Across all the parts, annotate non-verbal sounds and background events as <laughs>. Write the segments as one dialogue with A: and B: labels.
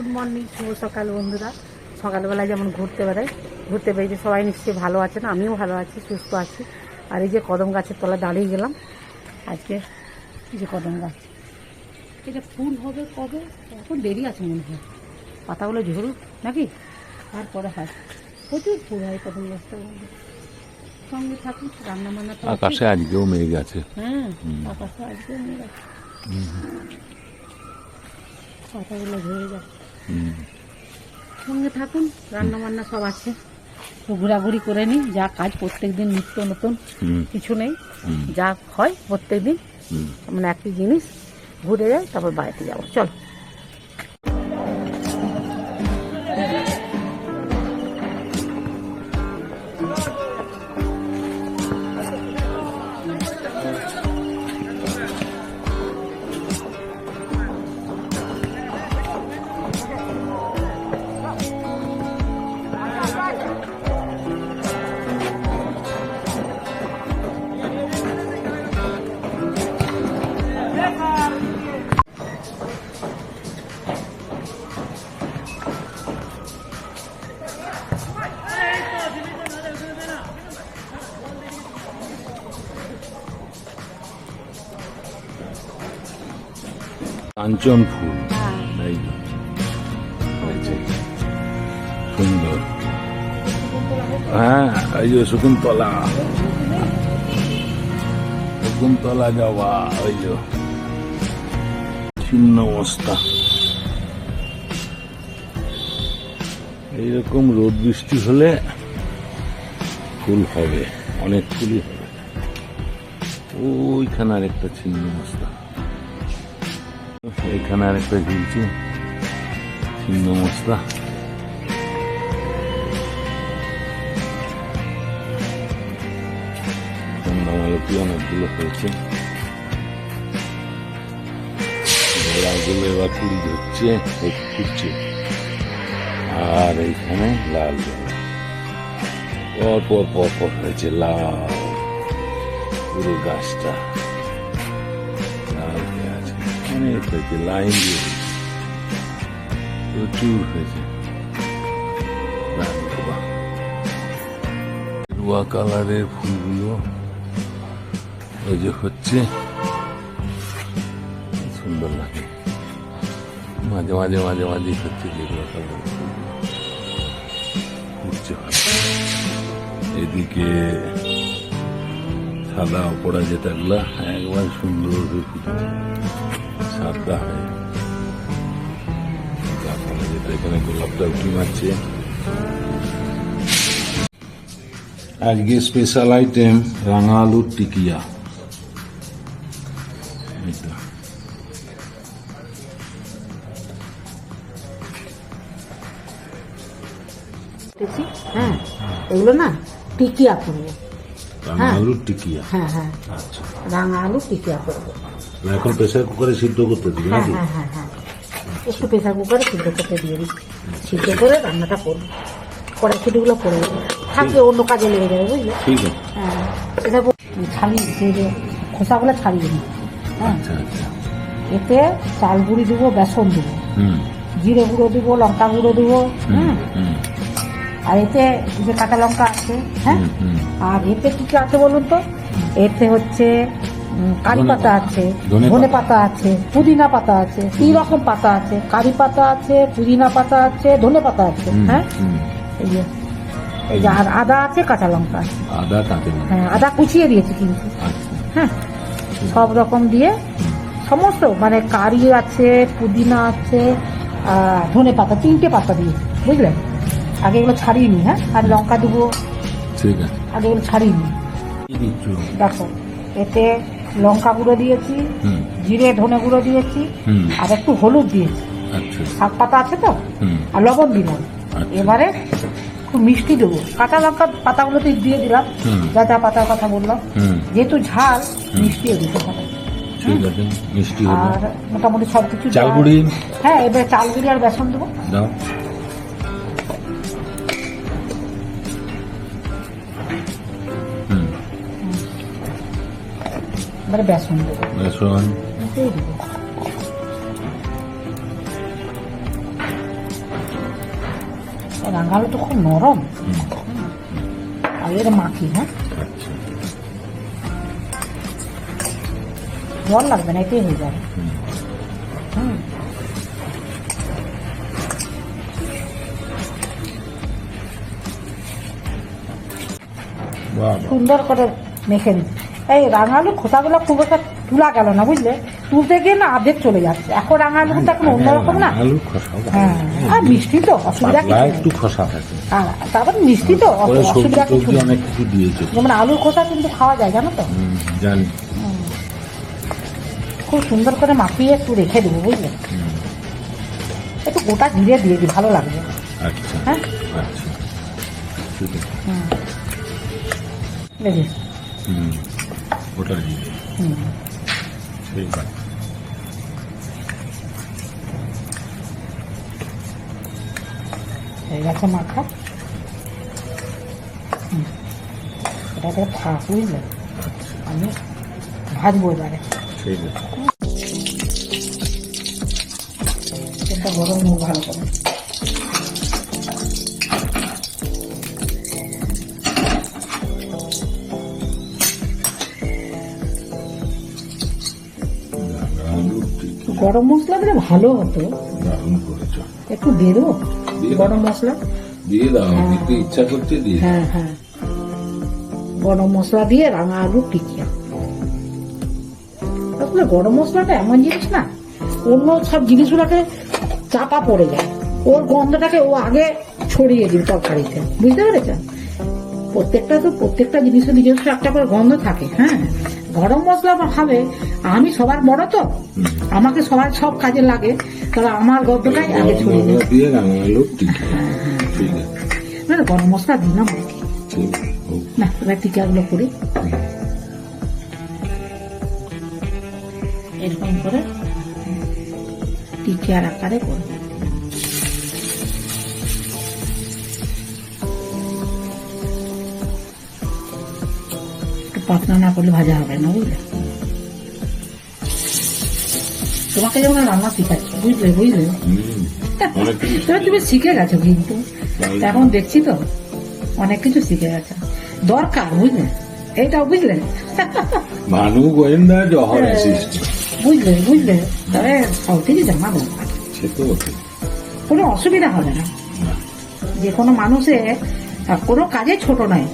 A: Good morning শুভ সকাল বন্ধুরা। সকালবেলা যেমন ঘুরতে বেড়াই ঘুরতে বেরিয়ে সবাই নিশ্চয়ই ভালো আছেন আমিও ভালো আছি সুস্থ আছি। আর এই যে কদম গাছের তলায় দাঁড়িয়ে গেলাম আজকে এই যে কদম গাছ। এটা ফুল হবে কবে? এখন দেরি আছে মনে হয়। পাতাগুলো ঝরুক নাকি? তারপরে হয়। প্রচুর ফুল হয় কদম গাছটা। সঙ্গে থাকুন রান্না বান্না
B: আকাশে আজকেও মেঘ আছে।
A: হ্যাঁ আকাশে আজকে মেঘ আছে। পাতাগুলো ঝরে যাচ্ছে। সঙ্গে থাকুন রান্না বান্না সব আছে। ঘোরাঘুরি করে নিই যা কাজ প্রত্যেক দিন নিত্য নতুন কিছু নেই। যা হয় প্রত্যেক দিন মানে একই জিনিস ঘুরে যাই তারপর বাড়িতে যাব। চলো।
B: কাঞ্চন ফুল এই তো। হয়েছে। সুন্দর। হ্যাঁ এই যে শকুন্তলা। শকুন্তলা যাওয়া ওই যে। ছিন্ন অবস্থা। এইরকম রোদ বৃষ্টি হলে ফুল হবে, অনেক ফুলই হবে। ওইখানে আর একটা ছিন্ন অবস্থা। এখানে আর একটা ঝুলছে ছিন্ন মশলা অনেকগুলো হয়েছে। গোলাগুলো এবার আর এইখানে লাল পর পর পর পর হয়েছে লাল পুরো গাছটা। অনেক লাইন দিয়ে। প্রচুর হয়েছে রুয়া কালারের ফুলগুলো ওই যে হচ্ছে সুন্দর লাগে মাঝে মাঝে মাঝে মাঝে হচ্ছে যেগুলো কালারের ফুলগুলো। এদিকে সাদা অপরা যেটাগুলা একবার সুন্দর ফুটে সাদা হয়ে তারপরে যেটা এখানে গোলাপটা উঠি মারছে। আজকে স্পেশাল আইটেম রাঙা আলুর টিকিয়া
A: হ্যাঁ এগুলো না টিকিয়া করব
B: রাঙা
A: হ্যাঁ।
B: আলুর টিকিয়া।
A: হ্যাঁ হ্যাঁ।
B: আচ্ছা।
A: রাঙা আলু টিকিয়া করব
B: এখন প্রেসার কুকারে সিদ্ধ করতে দিবি
A: হ্যাঁ
B: নাকি?
A: হ্যাঁ হ্যাঁ হ্যাঁ। একটু প্রেসার কুকারে সিদ্ধ করতে দিয়ে দিই সিদ্ধ করে রান্নাটা করব কড়াইশুটিগুলো করে দেবো। থাকবে অন্য কাজে লেগে যাবে বুঝলি?
B: ঠিক আছে।
A: হ্যাঁ। এটা ছাড়িয়ে যে যে খোসাগুলো ছাড়িয়ে নিই হ্যাঁ।
B: আচ্ছা আচ্ছা।
A: এতে চাল গুঁড়ি দেবো বেসন দেবো। জিরে গুঁড়ো দেবো লঙ্কা গুঁড়ো দেবো
B: হুম
A: হ্যাঁ আর এতে যে কাঁচা লঙ্কা আছে হ্যাঁ। আর এতে কি কি আছে বলুন তো? এতে হচ্ছে কারি পাতা। আছে
B: ধনে পাতা।
A: আছে পুদিনা পাতা আছে তিন রকম পাতা আছে কারি পাতা আছে পুদিনা পাতা আছে ধনে পাতা আছে হ্যাঁ? এই যে এই যে আর আদা আছে কাঁচা লঙ্কা আছে।
B: আদা কাঁচা লঙ্কা।
A: হ্যাঁ আদা কুচিয়ে দিয়েছি কিন্তু।
B: আচ্ছা।
A: হ্যাঁ সব রকম দিয়ে সমস্ত মানে কারি আছে পুদিনা আছে আর ধনে পাতা তিনটে পাতা দিয়ে বুঝলেন আগে এগুলো ছাড়িয়ে নি হ্যাঁ? আর লঙ্কা দেবো।
B: ঠিক আছে।
A: আগে এগুলো ছাড়িয়ে নি। দেখো এতে লঙ্কা গুঁড়ো দিয়েছি জিরে ধনে গুঁড়ো দিয়েছি আর একটু হলুদ দিয়েছি।
B: আচ্ছা।
A: শাক পাতা আছে তো? আর লবণ দিলাম।
B: আচ্ছা।
A: এবারে খুব মিষ্টি দেবো। কাঁচা লঙ্কা পাতাগুলোতে দিয়ে দিলাম। যা যা পাতার কথা বললাম। যেহেতু ঝাল মিষ্টি দিতে হবে
B: মিষ্টি
A: আর মোটামুটি সব কিছু হ্যাঁ এবার চাল গুঁড়ি আর বেসন দেবো। এবারে বেসন দেবো।
B: বেসন।
A: দেবো। রাঙালু তো খুব নরম। আর এটা মাখি হ্যাঁ?
B: আচ্ছা।
A: জল লাগবে না এটাই হয়ে যাবে। হুম। সুন্দর করে মেখে দিই এই রাঙালু খোসাগুলো খুব একটা তুলা গেল না বুঝলে? তুলতে গিয়ে না আধেক চলে যাচ্ছে। এখন রাঙালু কিন্তু এখন অন্যরকম না।
B: আলু খসা
A: হ্যাঁ আর মিষ্টি তো অসুবিধা কিছু
B: একটু খসা থাকে
A: তারপর মিষ্টি তো অসুবিধা কিছু
B: অনেক কিছু দিয়েছে।
A: যেমন আলুর খোসা কিন্তু খাওয়া যায় জানো তো?
B: জানি।
A: খুব সুন্দর করে মাখিয়ে একটু রেখে দেবো বুঝলে? একটু গোটা জিরে দিয়ে দিই ভালো লাগবে।
B: আচ্ছা।
A: হ্যাঁ?
B: আচ্ছা। ঠিক আছে
A: হুম।
B: হুম। দিয়ে আছে
A: হয়ে গেছে মাখা। এটাকে থাক বুঝলে? আমি ভাজবো এবারে তেলটা গরম ভালো করে। গরম মশলা দিলে ভালো হতো।
B: দারুণ করেছ।
A: একটু দিয়ে দেবো? গরম মশলা?
B: দিয়ে দাও দিতে ইচ্ছা করছে দিয়ে
A: হ্যাঁ হ্যাঁ। গরম মশলা দিয়ে রাঙা আলু টিকিয়া। আসলে গরম মশলাটা এমন জিনিস না অন্য সব জিনিসগুলোকে চাপা পড়ে যায়। ওর গন্ধটাকে ও আগে ছড়িয়ে দিবে তরকারিতে। বুঝতে পেরেছেন? প্রত্যেকটা তো প্রত্যেকটা জিনিসের নিজস্ব একটা করে গন্ধ থাকে হ্যাঁ? গরম মশলা খাবে আমি সবার বড় তো। আমাকে সবাই সব কাজে লাগে তবে আমার গদ্যটাই আগে ছড়িয়ে
B: গরম
A: দিই না না, গরম মশলা
B: আছে হোক।
A: না এবার টিকাগুলো করি। এরকম করে টিকিয়ার আকারে করব পাতলা না করলে ভাজা হবে না বুঝলে? তোমাকে যেমন রান্না শিখাচ্ছি বুঝলে বুঝলে? তবে তুমি শিখে গেছো কিন্তু। এখন দেখছি তো অনেক কিছু শিখে গেছো। দরকার বুঝলে? এইটাও বুঝলে?
B: ভানু গোয়েন্দা জহর
A: হ্যাঁ। বুঝলে বুঝলে? তবে সব কিছু জানা দরকার।
B: সে তো বটে
A: কোনো অসুবিধা হবে না। যে কোনো মানুষে কোনো কাজে ছোট নয়।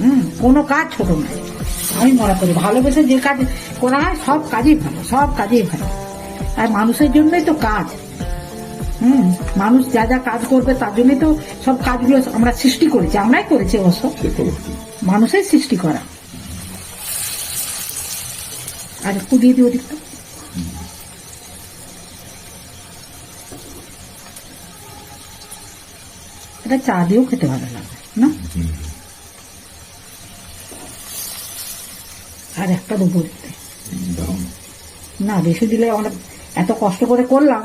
A: হুম কোনো কাজ ছোট নয়। আমি মনে করি ভালোবেসে যে কাজ করা হয় সব কাজই ভালো সব কাজেই ভালো। আর মানুষের জন্যই তো কাজ। হুম মানুষ যা যা কাজ করবে তার জন্যই তো সব কাজগুলো আমরা সৃষ্টি করেছি। আমরাই করেছি অবশ্য। মানুষের সৃষ্টি করা। আর একটু দিয়ে দিও দিকটা এটা চা দিয়েও খেতে ভালো লাগে না? আর একটা দুপুর দিতে না বেশি দিলে অনেক এত কষ্ট করে করলাম।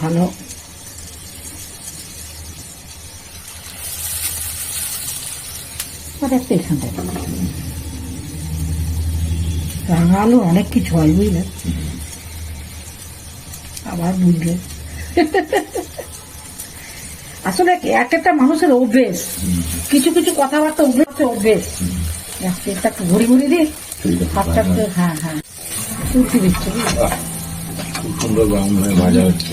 A: ভালো। আর একটা এখানটায় রাঙা আলুর অনেক কিছু হয় বুঝলে? আবার বুঝলে। আসলে এক একটা মানুষের অভ্যেস। কিছু কিছু কথাবার্তা অভ্যেস অভ্যেস। একটা একটু ঘুরি ঘুরি দিই হাতটা হ্যাঁ হ্যাঁ। তুলতে দিচ্ছে
B: হচ্ছে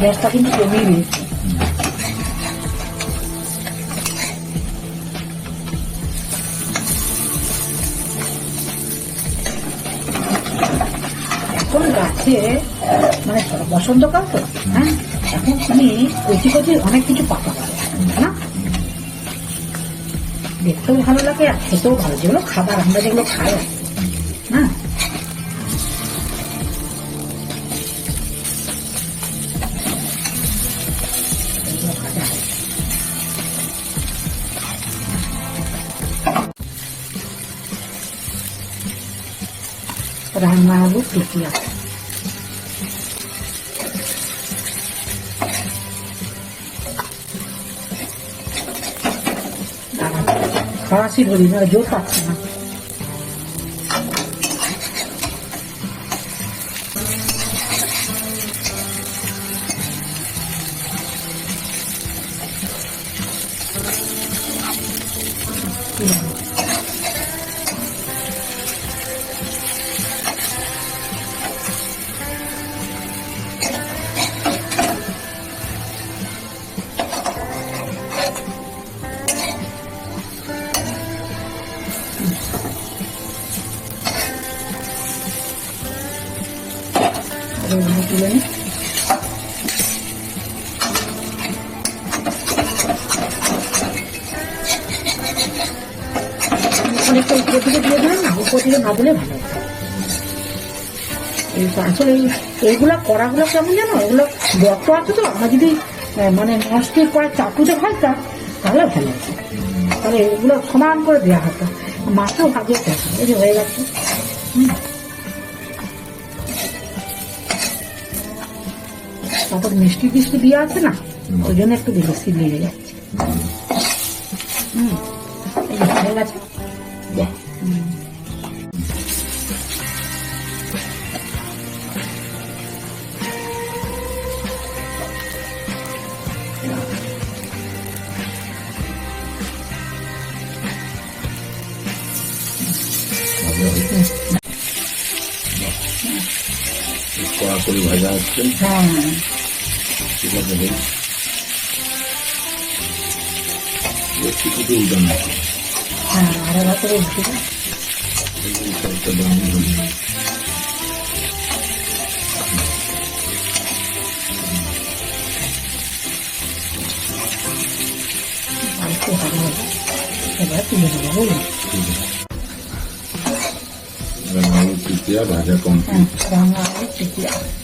A: গ্যাসটা কিন্তু কমিয়ে দিয়েছি। গাছে মানে বসন্তকাল তো হ্যাঁ? এখন তুমি কচি কচি অনেক কিছু পাতা না? দেখতেও ভালো লাগে আর খেতেও ভালো, যেগুলো খাবার আমরা যেগুলো খাই হ্যাঁ। রান্না আলু টিকিয়া ফরাসি ধরি না জোর পাচ্ছে না আর থেকে না উপর থেকে না দিলে ভালো এই আসলে এই, এইগুলো করাগুলো কেমন জানো এগুলো গর্ত আছে তো, আমরা যদি মানে নষ্ট করে চাকুতে ফেলতাম তাহলে ভালো হতো। তাহলে এগুলো সমান করে দেওয়া হতো। মাছও ভাজে থাকে এই যে হয়ে গেছে। তারপর মিষ্টি টিষ্টি দিয়ে আছে না, ওই জন্য একটু বেশি লেগে যাচ্ছে। হুম। হয়ে গেছে।
B: ভাজা হচ্ছে
A: হ্যাঁ
B: ঠিক আছে বেশ একটু কিছু উল্টান না
A: হ্যাঁ আর এবার করে উঠবে
B: একটা দাম হয়ে
A: আর একটু ভালো হবে এবার তুলে দেবো বুঝলি
B: আলু পিটিয়া ভাজা
A: হ্যাঁ
B: কমপ্লিট
A: রান্না হবে ঠিকই আছে কে একটু পুরাপুরি খেতে ফেললাম না
B: হুম
A: ফুলছে তুমি হুম এই দেখ,
B: ঠিক আছে
A: রান্না আলু টিকিয়া কম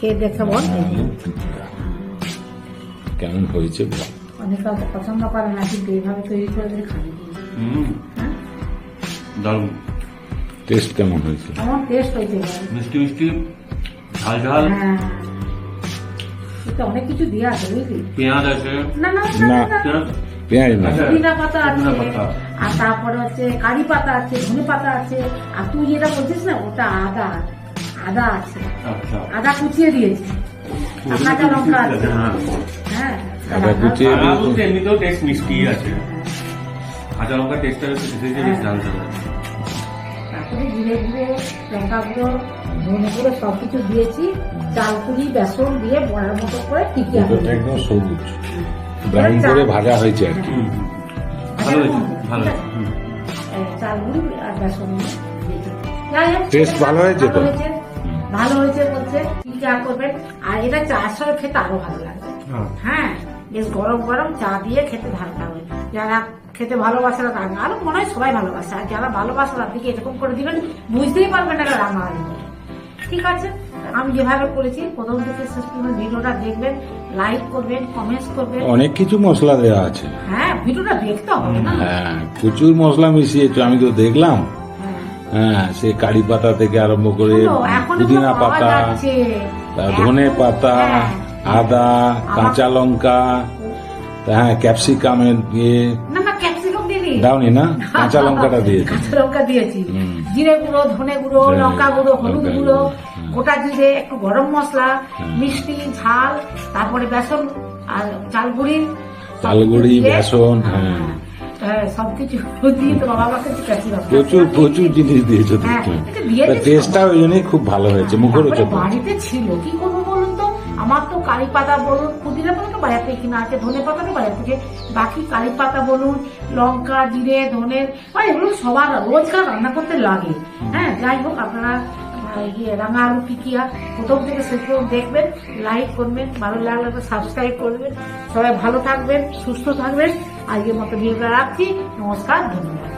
A: খেয়ে দেখে বল?
B: আলু পিটিয়া। কেমন হয়েছে?
A: অনেকে পছন্দ করে না কিন্তু এইভাবে তৈরি করে দিলে খাবে। হ্যাঁ?
C: দারুণ।
B: টেস্ট কেমন হয়েছে?
A: কেমন টেস্ট হয়েছে।
C: মিষ্টি মিষ্টি ঝাল ঝাল।
A: হ্যাঁ। অনেক কিছু দেওয়া আছে বুঝলি?
C: পেঁয়াজ আছে।
A: না না
B: না।
A: না
C: পেঁয়াজ আচ্ছা।
A: পুদিনা পাতা আছে। আর তারপরে হচ্ছে কারি পাতা আছে ধনে পাতা আছে। আর তুই যেটা বলছিস না ওটা আদা। আদা আছে।
C: আচ্ছা।
A: আদা কুচিয়ে দিয়েছি। কাঁচা লঙ্কা আছে।
C: হ্যাঁ।
A: হ্যাঁ
B: আদা কুচিয়ে দিয়েছি।
C: এমনিতেও টেস্ট মিষ্টি আছে। কাঁচা লঙ্কা টেস্টটা বেশ ঝাল আছে।
A: তারপরে জিরে গুঁড়ো লঙ্কা গুঁড়ো ধনে গুঁড়ো সব কিছু দিয়েছি। চাল কুড়ি বেসন দিয়ে বড়ার মতো করে টিকিয়ে
B: একদম সবুজ। ব্রাউন করে ভাজা হয়েছে আর কি।
C: হুম। ভালো হয়েছে ভালো হয়েছে হুম।
A: চাল গুঁড়ি আর বেসন
B: Taste ভালো হয়েছে তো?
A: ভালো হয়েছে। বলছে টিকা করবেন? আর এটা চার সঙ্গে খেতে আরও ভালো লাগবে
C: হ্যাঁ।
A: হ্যাঁ বেশ গরম গরম চা দিয়ে খেতে ভালো লাগবে যারা খেতে ভালোবাসে না তারা আরও মনে হয় সবাই ভালোবাসে। আর যারা ভালোবাসে তার দিকে এরকম করে দিবেন বুঝতেই পারবেন না রান্না। ঠিক আছে? আমি যেভাবে করেছি প্রথম থেকে শেষ পর্যন্ত ভিডিওটা দেখবেন লাইক করবেন কমেন্টস করবেন।
B: অনেক কিছু মশলা দেওয়া আছে।
A: হ্যাঁ ভিডিওটা দেখতে হবে না।
B: হ্যাঁ প্রচুর মশলা মিশিয়েছো আমি তো দেখলাম।
A: হ্যাঁ।
B: হ্যাঁ সে কারি পাতা থেকে আরম্ভ করে পুদিনা পাতা। ধনে পাতা
A: হ্যাঁ।
B: আদা কাঁচা লঙ্কা হ্যাঁ ক্যাপসিকামের দিয়ে
A: ক্যাপসিকাম দিলি
B: দাওনি না কাঁচা <laughs> লঙ্কাটা দিয়েছি
A: কাঁচা লঙ্কা দিয়েছি জিরে গুঁড়ো ধনে গুঁড়ো
B: হ্যাঁ,
A: লঙ্কা গুঁড়ো হলুদ গুঁড়ো
B: হ্যাঁ।
A: গোটা জিরে একটু গরম মশলা
B: হ্যাঁ।
A: মিষ্টি ঝাল তারপরে বেসন আর চাল গুঁড়ি
B: চাল গুঁড়ি, বেসন, হ্যাঁ।
A: হ্যাঁ
B: প্রচুর প্রচুর জিনিস দিয়েছ
A: হ্যাঁ,
B: তুমি
A: এটা দিয়েছি
B: তা টেস্টটা ওই জন্যই খুব ভালো হয়েছে মুখরোচক।
A: বাড়িতে ছিল কি করব বলুন তো? আমার তো কারি পাতা বলুন পুদিনা পাতা তো বাজার থেকে কিনা আছে ধনে পাতা তো বাজার থেকে। বাকি কারি পাতা বলুন লঙ্কা জিরে ধনে মানে এগুলো সবার রোজকার রান্না করতে লাগে। হ্যাঁ যাই হোক আপনারা ইয়ে রাঙা আলু টিকিয়া প্রথম থেকে শেষ পর্যন্ত দেখবেন লাইক করবেন, ভালো লাগলে সাবস্ক্রাইব করবেন। সবাই ভালো থাকবেন, সুস্থ থাকবেন। আজকের মতো ভিডিওটা রাখছি। নমস্কার, ধন্যবাদ।